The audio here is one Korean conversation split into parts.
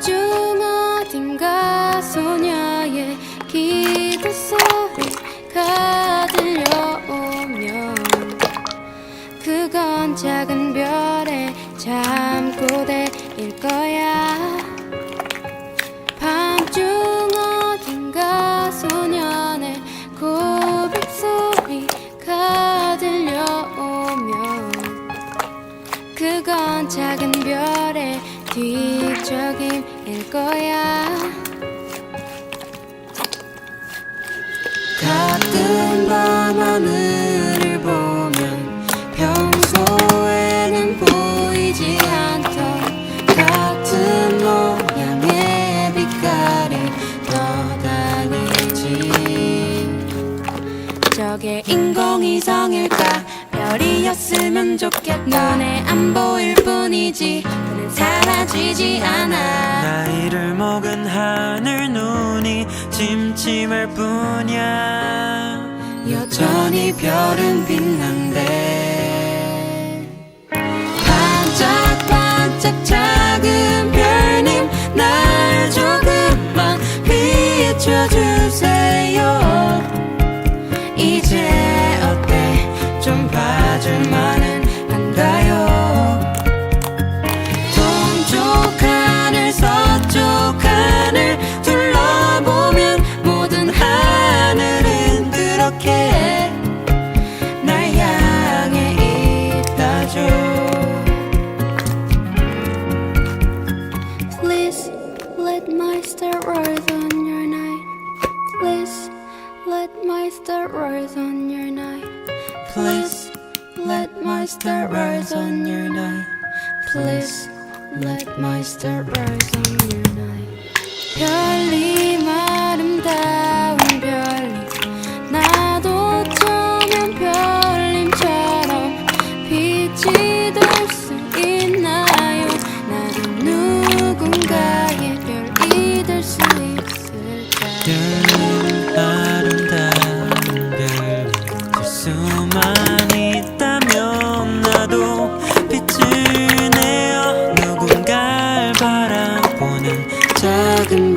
밤중 어딘가 소녀의 기도 소리가 들려오면 그건 작은 별의 잠꼬대일 거야 일 거야. 가끔 밤하늘을 보면 평소에는 보이지 않던 같은 모양의 빛깔이 떠다니지. 저게 인공위성일까? 별이었으면 좋겠다 눈에 안 보일 뿐이지 사라지지 않아. 나이를 먹은 하늘 눈이 침침할 뿐이야. 여전히 별은 빛난대 반짝반짝 작은 별님 날 조금만 비춰주세요. 이제 어때? 좀 봐줄만 my star rise on your night Please let my star rise on your night Please let my star rise on your night 별님 아름다운 별님 나도 어쩌면 별님처럼 빛이 될 수 있 작은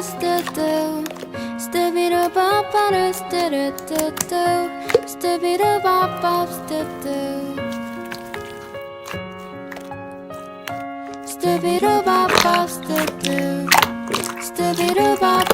do Stubby do bop bop do do do do Stubby do bop bop do do Stubby do bop bop do do Stubby do bop